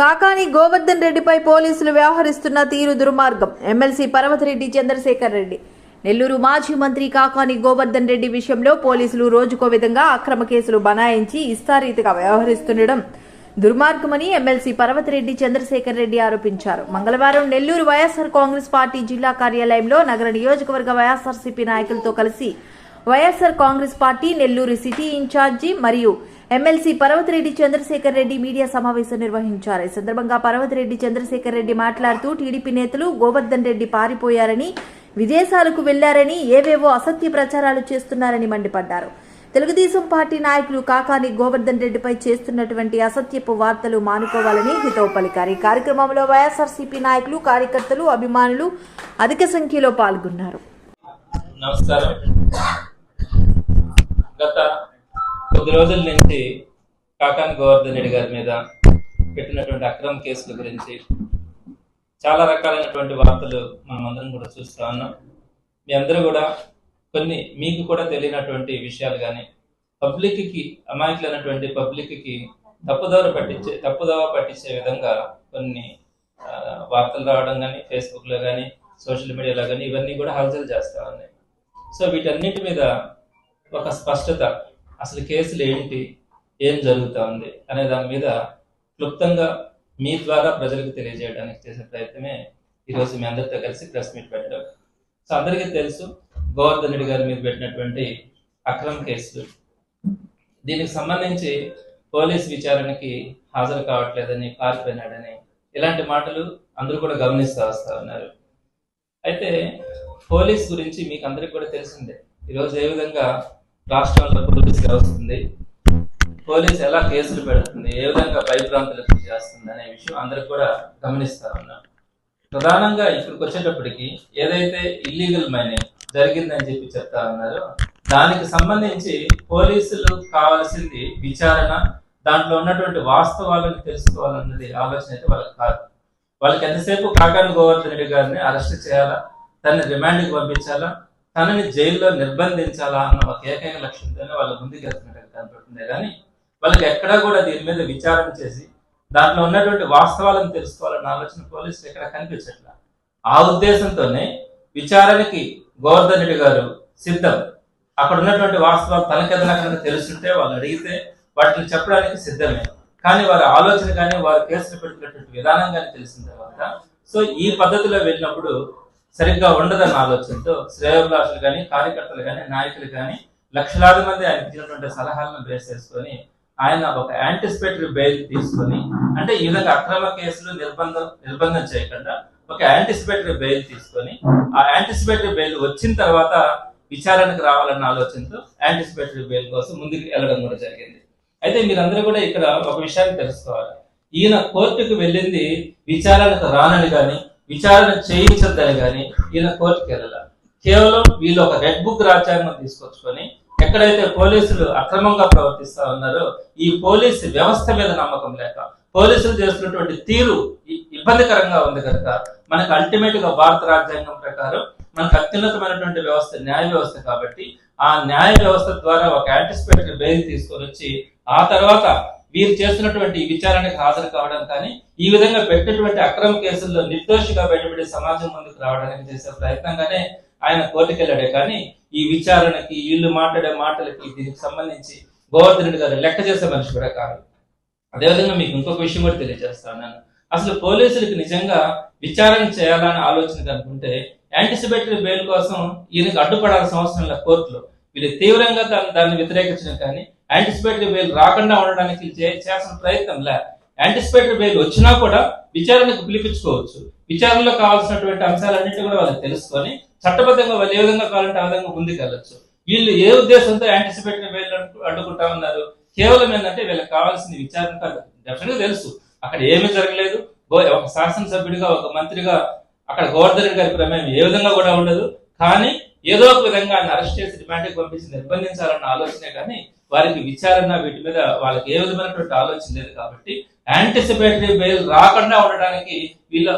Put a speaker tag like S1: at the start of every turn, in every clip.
S1: కాకాని గోవర్ధన్ రెడ్డిపై పోలీసులు వ్యవహరిస్తున్న తీరు దుర్మార్గం. ఎమ్మెల్సీ పర్వతిరెడ్డి చంద్రశేఖర్ రెడ్డి. నెల్లూరు మాజీ మంత్రి కాకాని గోవర్ధన్ రెడ్డి విషయంలో పోలీసులు రోజుకో విధంగా అక్రమ కేసులు బనాయించి ఇస్తారీతిగా వ్యవహరిస్తుండడం దుర్మార్గమని ఎమ్మెల్సీ పర్వతిరెడ్డి చంద్రశేఖర్ రెడ్డి ఆరోపించారు. మంగళవారం నెల్లూరు వైఎస్ఆర్ కాంగ్రెస్ పార్టీ జిల్లా కార్యాలయంలో నగర నియోజకవర్గ వైఎస్ఆర్సీపీ నాయకులతో కలిసి YSR Congress party Nellore city incharge మరియు ఎమ్మెల్సీ పర్వతిరెడ్డి చంద్రశేఖర్ రెడ్డి మీడియా సమావేశం నిర్వహించారు. ఈ సందర్భంగా పర్వతిరెడ్డి చంద్రశేఖర్ రెడ్డి మాట్లాడుతూ టీడీపీ నేతలు గోవర్ధన్ రెడ్డి పారిపోయారని విదేశాలకు వెళ్ళారని ఏవేవో అసత్య ప్రచారాలు చేస్తున్నారని మండిపడ్డారు. తెలుగుదేశం పార్టీ నాయకులు కాకాని గోవర్ధన్ రెడ్డిపై చేస్తున్నటువంటి అసత్యపు వార్తలు మానుకోవాలని హితవు పలికారు. ఈ కార్యక్రమంలో వైఎస్ఆర్సీపీ నాయకులు కార్యకర్తలు అభిమానులు అధిక సంఖ్యలో పాల్గొన్నారు.
S2: నమస్కారం. గత కొద్ది రోజుల నుంచి కాకాని గోవర్ధన్ రెడ్డి గారి మీద పెట్టినటువంటి అక్రమ కేసుల గురించి చాలా రకాలైనటువంటి వార్తలు మనం అందరం కూడా చూస్తా ఉన్నాం. మీ అందరూ కూడా కొన్ని మీకు కూడా తెలియనటువంటి విషయాలు కానీ పబ్లిక్కి అమాయకులైనటువంటి పబ్లిక్కి తప్పుదోవ పట్టించే తప్పుదోవ పట్టించే విధంగా కొన్ని వార్తలు రావడం కానీ ఫేస్బుక్లో కానీ సోషల్ మీడియాలో కానీ ఇవన్నీ కూడా హల్చల్ చేస్తూ ఉన్నాయి. సో వీటన్నిటి మీద ఒక స్పష్టత అసలు కేసులు ఏంటి? ఏం జరుగుతా ఉంది అనే దాని మీద క్లుప్తంగా మీ ద్వారా ప్రజలకు తెలియజేయడానికి చేసే ప్రయత్నమే ఈరోజు మీ అందరితో కలిసి ప్రెస్ మీట్ పెట్టడం. సో అందరికీ తెలుసు గోవర్ధన్ రెడ్డి గారి మీద పెట్టినటువంటి అక్రమ కేసులు. దీనికి సంబంధించి పోలీస్ విచారణకి హాజరు కావట్లేదని పారిపోయినాడని ఇలాంటి మాటలు అందరూ కూడా గమనిస్తూ వస్తూ ఉన్నారు. అయితే పోలీస్ గురించి మీకు అందరికి కూడా తెలిసిందే. ఈరోజు ఏ విధంగా రాష్ట్రంలో పోలీస్ వ్యవస్థ పోలీస్ ఎలా కేసులు పెడుతుంది ఏ విధంగా భయభ్రాంతులకు చేస్తుంది అనే విషయం అందరికి కూడా గమనిస్తా ఉన్నాం ప్రధానంగా ఇక్కడికి వచ్చేటప్పటికి ఏదైతే ఇల్లీగల్ మైనింగ్ జరిగిందని చెప్పి చెప్తా ఉన్నారో దానికి సంబంధించి పోలీసులు కావాల్సింది విచారణ దాంట్లో ఉన్నటువంటి వాస్తవాలను తెలుసుకోవాలన్నది ఆలోచన అయితే వాళ్ళకి కాదు. వాళ్ళకి ఎంతసేపు కాకాని గోవర్ధన్ రెడ్డి గారిని అరెస్ట్ చేయాలా తనని రిమాండ్కి పంపించాలా తనని జైల్లో నిర్బంధించాలా అన్న ఒక ఏకైక లక్ష్యంతోనే వాళ్ళ ముందుకు వెళ్తున్నట్టు కనపడుతుంది. కానీ వాళ్ళకి ఎక్కడా కూడా దీని మీద విచారణ చేసి దాంట్లో ఉన్నటువంటి వాస్తవాలను తెలుసుకోవాలన్న ఆలోచన పోలీసులు ఎక్కడ కనిపించట్లా? ఆ ఉద్దేశంతోనే విచారణకి గోవర్ధన్ రెడ్డి గారు సిద్ధం. అక్కడ ఉన్నటువంటి వాస్తవాలు తనకెదనా తెలుసుంటే వాళ్ళు అడిగితే వాటిని చెప్పడానికి సిద్ధమే. కానీ వారి ఆలోచన కానీ వారు కేసులు పెడుతున్నటువంటి విధానం కానీ తెలిసిన తర్వాత సో ఈ పద్ధతిలో వెళ్ళినప్పుడు సరిగ్గా ఉండదన్న ఆలోచనతో శ్రేయోభిలాషులు కానీ కార్యకర్తలు కానీ నాయకులు కానీ లక్షలాది మంది ఆయనకి ఇచ్చినటువంటి సలహాలను బేస్ చేసుకొని ఆయన ఒక యాంటిసిపేటరీ బెయిల్ తీసుకొని అంటే ఈ విధంగా అక్రమ కేసులు నిర్బంధం నిర్బంధం చేయకుండా ఒక యాంటిసిపేటరీ బెయిల్ తీసుకొని ఆ యాంటిసిపేటరీ బెయిల్ వచ్చిన తర్వాత విచారణకు రావాలన్న ఆలోచనతో యాంటిసిపేటరీ బెయిల్ కోసం ముందుకు వెళ్ళడం కూడా జరిగింది. అయితే మీరందరూ కూడా ఇక్కడ ఒక విషయాన్ని తెలుసుకోవాలి. ఈయన కోర్టుకు వెళ్ళింది విచారణకు రానని కానీ విచారణ చేయించద్దని కానీ ఈయన కోర్టుకు వెళ్ళాల కేవలం వీళ్ళు ఒక రెడ్ బుక్ రాజ్యాంగం తీసుకొచ్చుకొని ఎక్కడైతే పోలీసులు అక్రమంగా ప్రవర్తిస్తా ఉన్నారో ఈ పోలీసు వ్యవస్థ మీద నమ్మకం లేక పోలీసులు చేస్తున్నటువంటి తీరు ఇబ్బందికరంగా ఉంది కనుక మనకు అల్టిమేట్గా భారత రాజ్యాంగం ప్రకారం మనకు అత్యున్నతమైనటువంటి వ్యవస్థ న్యాయ వ్యవస్థ కాబట్టి ఆ న్యాయ వ్యవస్థ ద్వారా ఒక యాంటిసిపేటరీ బెయిల్ తీసుకొని వచ్చి ఆ తర్వాత వీరు చేస్తున్నటువంటి విచారణకు హాజరు కావడం కానీ ఈ విధంగా పెట్టినటువంటి అక్రమ కేసుల్లో నిర్దోషిగా బయటపడే సమాజం ముందుకు రావడానికి చేసే ప్రయత్నంగానే ఆయన కోర్టుకు వెళ్ళాడే కానీ ఈ విచారణకి వీళ్ళు మాట్లాడే మాటలకి దీనికి సంబంధించి గోవర్ధన్ రెడ్డి గారు లెక్క చేసే మనిషి కూడా కాదు. అదేవిధంగా మీకు ఇంకొక విషయం కూడా తెలియజేస్తాను నేను అసలు పోలీసులకు నిజంగా విచారణ చేయాలని ఆలోచన కనుకుంటే యాంటిసిపేటరీ బెయిల్ కోసం ఈయనకు అడ్డుపడాల్సిన అవసరం లేదు కోర్టులో. వీళ్ళు తీవ్రంగా దాన్ని దాన్ని వ్యతిరేకించడం కానీ యాంటిసిపేటరీ బెయిల్ రాకుండా ఉండడానికి చే- చేసిన ప్రయత్నం లే. యాంటిసిపేటరీ బెయిల్ వచ్చినా కూడా విచారణకు పిలిపించుకోవచ్చు. విచారణలో కావాల్సినటువంటి అంశాలన్నింటి కూడా వాళ్ళకి తెలుసుకొని చట్టబద్ధంగా వాళ్ళు ఏ విధంగా కావాలంటే ఆ విధంగా ముందుకెళ్ళచ్చు. వీళ్ళు ఏ ఉద్దేశంతో యాంటిసిపేటరీ బెయిల్ అడ్డుకుంటా ఉన్నారు? కేవలం ఏంటంటే వీళ్ళకి కావాల్సిన విచారణ కాదు. డెఫినెట్గా తెలుసు. అక్కడ ఏమీ జరగలేదు. ఒక శాసనసభ్యుడిగా ఒక మంత్రిగా అక్కడ గోవర్ధన్ గారి ప్రమేయం ఏ విధంగా కూడా ఉండదు. కానీ ఏదో ఒక విధంగా అరెస్ట్ చేసి రిమాండ్కి పంపించి నిర్బంధించాలన్న ఆలోచనే కానీ వారికి విచారణ వీటి మీద వాళ్ళకి ఏ విధమైనటువంటి ఆలోచన లేదు కాబట్టి యాంటిసిపేటరీ బెయిల్ రాకుండా ఉండడానికి వీళ్ళ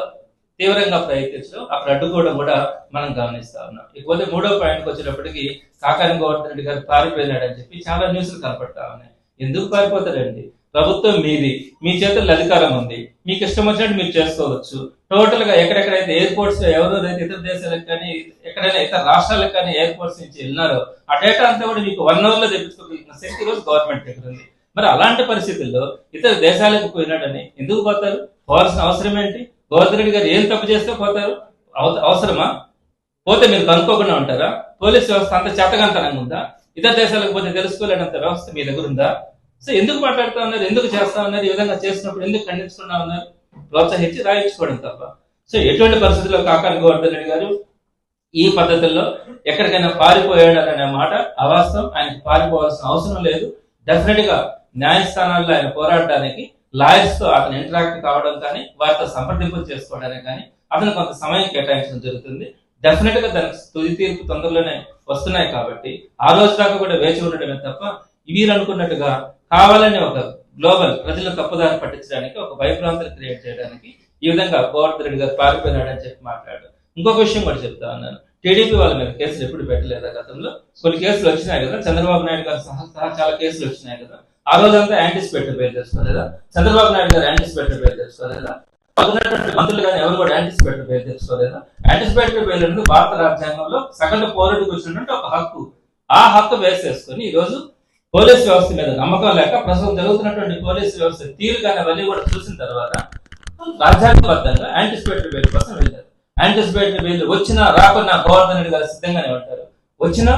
S2: తీవ్రంగా ప్రయత్నించడం అక్కడ అడ్డుకోవడం కూడా మనం గమనిస్తా ఉన్నాం. ఇకపోతే మూడో పాయింట్కి వచ్చేటప్పటికి కాకాని గోవర్ధన్ రెడ్డి గారు పారిపోయినాడని చెప్పి చాలా న్యూస్లు కనపడతా ఉన్నాయి. ఎందుకు పారిపోతాడండి ప్రభుత్వం మీది మీ చేతుల్లో అధికారం ఉంది. మీకు ఇష్టం వచ్చినట్టు మీరు చేసుకోవచ్చు. టోటల్గా ఎక్కడెక్కడైతే ఎయిర్పోర్ట్స్ ఎవరెవరైతే ఇతర దేశాలకు కానీ ఎక్కడైనా ఇతర రాష్ట్రాలకు కానీ ఎయిర్పోర్ట్స్ నుంచి వెళ్ళినారో ఆ డేటా అంతా కూడా మీకు వన్ అవర్లో తెప్పించుకోగలిగిన శక్తి రోజు గవర్నమెంట్ దగ్గర ఉంది. మరి అలాంటి పరిస్థితుల్లో ఇతర దేశాలకు పోయినాడని ఎందుకు పోతారు? పోవాల్సిన అవసరం ఏంటి? గోవర్ధన్ గారు ఏం తప్పు చేస్తే పోతారు? అవసరమా? పోతే మీరు కనుక్కోకుండా ఉంటారా? పోలీస్ వ్యవస్థ అంత చేతకంతనంగా ఉందా? ఇతర దేశాలకు పోతే తెలుసుకోలేనంత వ్యవస్థ మీ దగ్గర ఉందా? సో ఎందుకు మాట్లాడుతా ఉన్నారు? ఎందుకు చేస్తా ఉన్నారు? ఈ విధంగా చేసినప్పుడు ఎందుకు ఖండిస్తున్నా ఉన్నారు? ప్రోత్సహించి రాయించుకోవడం తప్ప. సో ఎటువంటి పరిస్థితుల్లో కాకాని గోవర్ధన్ రెడ్డి గారు ఈ పద్ధతుల్లో ఎక్కడికైనా పారిపోయాడనే మాట అవాస్తవం. ఆయనకు పారిపోవాల్సిన అవసరం లేదు. డెఫినెట్గా న్యాయస్థానాల్లో ఆయన పోరాడడానికి లాయర్స్తో అతను ఇంటరాక్ట్ కావడం కానీ వారితో సంప్రదింపులు చేసుకోవడానికి కానీ అతను కొంత సమయం కేటాయించడం జరుగుతుంది. డెఫినెట్గా దానికి తుది తీర్పు తొందరలోనే వస్తున్నాయి కాబట్టి ఆ రోజు దాకా కూడా వేచి ఉండడమే తప్ప వీరు అనుకున్నట్టుగా కావాలని ఒక గ్లోబల్ ప్రజలను తప్పుదారి పట్టించడానికి ఒక భయభ్రాంతులు క్రియేట్ చేయడానికి ఈ విధంగా గోవర్ధన్ రెడ్డి గారు పారిపోయినాడని చెప్పి మాట్లాడారు. ఇంకొక విషయం కూడా చెప్తా ఉన్నాను. టీడీపీ వాళ్ళ మీద కేసులు ఎప్పుడు పెట్టలేదా గతంలో? కొన్ని కేసులు వచ్చినాయి కదా. చంద్రబాబు నాయుడు గారు సహా సహా చాలా కేసులు వచ్చినాయి కదా. ఆ రోజంతా యాంటిసిపేటర్ పేరు తెలుసుకోలేదా చంద్రబాబు నాయుడు గారు యాంటిసిపేటరీ పేరు తెలుసుకోలేదా ఉన్నటువంటి మంత్రులు కానీ ఎవరు కూడా యాంటిసిపేటరీ పేరు తెలుసుకోలేదా యాంటిసిపేటర్ పేరు అనేది భారత రాజ్యాంగంలో సగటు పౌరుడికి వచ్చినటువంటి ఒక హక్కు. ఆ హక్కు వేసేసుకొని ఈ రోజు పోలీస్ వ్యవస్థ మీద నమ్మకం లేక ప్రస్తుతం జరుగుతున్నటువంటి పోలీస్ వ్యవస్థ తీరు కానీ అవన్నీ కూడా చూసిన తర్వాత రాజ్యాంగబద్ధంగా యాంటిసిపేటరీ బెయిల్ కోసం వెళ్ళారు యాంటిసిపేటరీ బెయిల్ వచ్చినా రాకున్నా గోవర్ధన్ రెడ్డి గారు సిద్ధంగానే ఉంటారు. వచ్చినా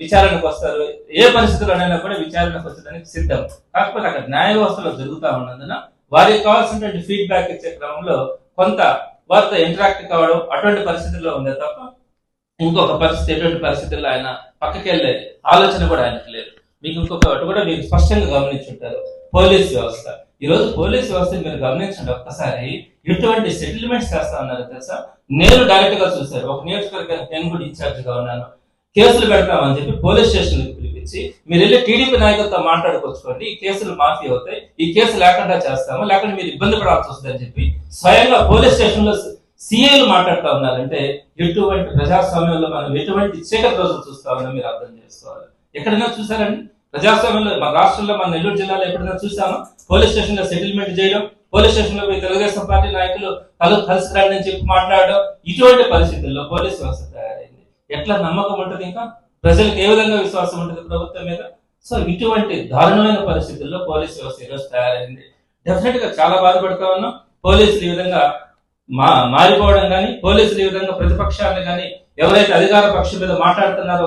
S2: విచారణకు వస్తారు. ఏ పరిస్థితుల్లోనైనా కూడా విచారణకు వచ్చేదానికి సిద్ధం. కాకపోతే అక్కడ న్యాయ వ్యవస్థలో జరుగుతా ఉన్నందున వారికి కావాల్సినటువంటి ఫీడ్బ్యాక్ ఇచ్చే క్రమంలో కొంత వారితో ఇంటరాక్ట్ కావడం అటువంటి పరిస్థితుల్లో ఉందే తప్ప ఇంకొక పరిస్థితి ఎటువంటి పరిస్థితుల్లో ఆయన పక్కకి వెళ్ళే ఆలోచన కూడా ఆయనకు లేదు. మీకు ఇంకొకటి కూడా మీరు స్పష్టంగా గమనించుంటారు. పోలీస్ వ్యవస్థ. ఈ రోజు పోలీస్ వ్యవస్థ మీరు గమనించండి ఒక్కసారి. ఎటువంటి సెటిల్మెంట్స్ చేస్తా ఉన్నారు తెలుసా? నేను డైరెక్ట్గా చూశారు. ఒక నియోజకవర్గానికి నేను కూడా ఇన్ఛార్జ్గా ఉన్నాను. కేసులు పెడతామని చెప్పి పోలీస్ స్టేషన్ పిలిపించి మీరు వెళ్ళి టీడీపీ నాయకులతో మాట్లాడుకోవచ్చుకోండి. ఈ కేసులు మాఫీ అవుతాయి. ఈ కేసు లేకుండా చేస్తాము. లేకుండా మీరు ఇబ్బంది పడాల్సి వస్తుందని చెప్పి స్వయంగా పోలీస్ స్టేషన్లో సీఏలు మాట్లాడుతా ఉన్నారంటే ఎటువంటి ప్రజాస్వామ్యంలో మనం ఎటువంటి చీకటి రోజులు చూస్తా మీరు అర్థం చేసుకోవాలి. ఎక్కడైనా చూసారండి ప్రజాస్వామ్యంలో మన రాష్ట్రంలో మన నెల్లూరు జిల్లాలో ఎక్కడైనా చూసామా పోలీస్ స్టేషన్లో సెటిల్మెంట్ చేయడం పోలీస్ స్టేషన్లో తెలుగుదేశం పార్టీ నాయకులు కలు కలిసి రండి అని చెప్పి మాట్లాడడం ఇటువంటి పరిస్థితుల్లో పోలీస్ వ్యవస్థ తయారైంది. ఎట్లా నమ్మకం ఉంటుంది ఇంకా? ప్రజలకు ఏ విధంగా విశ్వాసం ఉంటుంది ప్రభుత్వం మీద? సో ఇటువంటి దారుణమైన పరిస్థితుల్లో పోలీస్ వ్యవస్థ ఈరోజు తయారైంది. డెఫినెట్గా చాలా బాధపడతా ఉన్నాం. పోలీసులు ఈ విధంగా మా మారిపోవడం కానీ పోలీసులు ఈ విధంగా ప్రతిపక్షాలను కానీ ఎవరైతే అధికార పక్షం మీద మాట్లాడుతున్నారో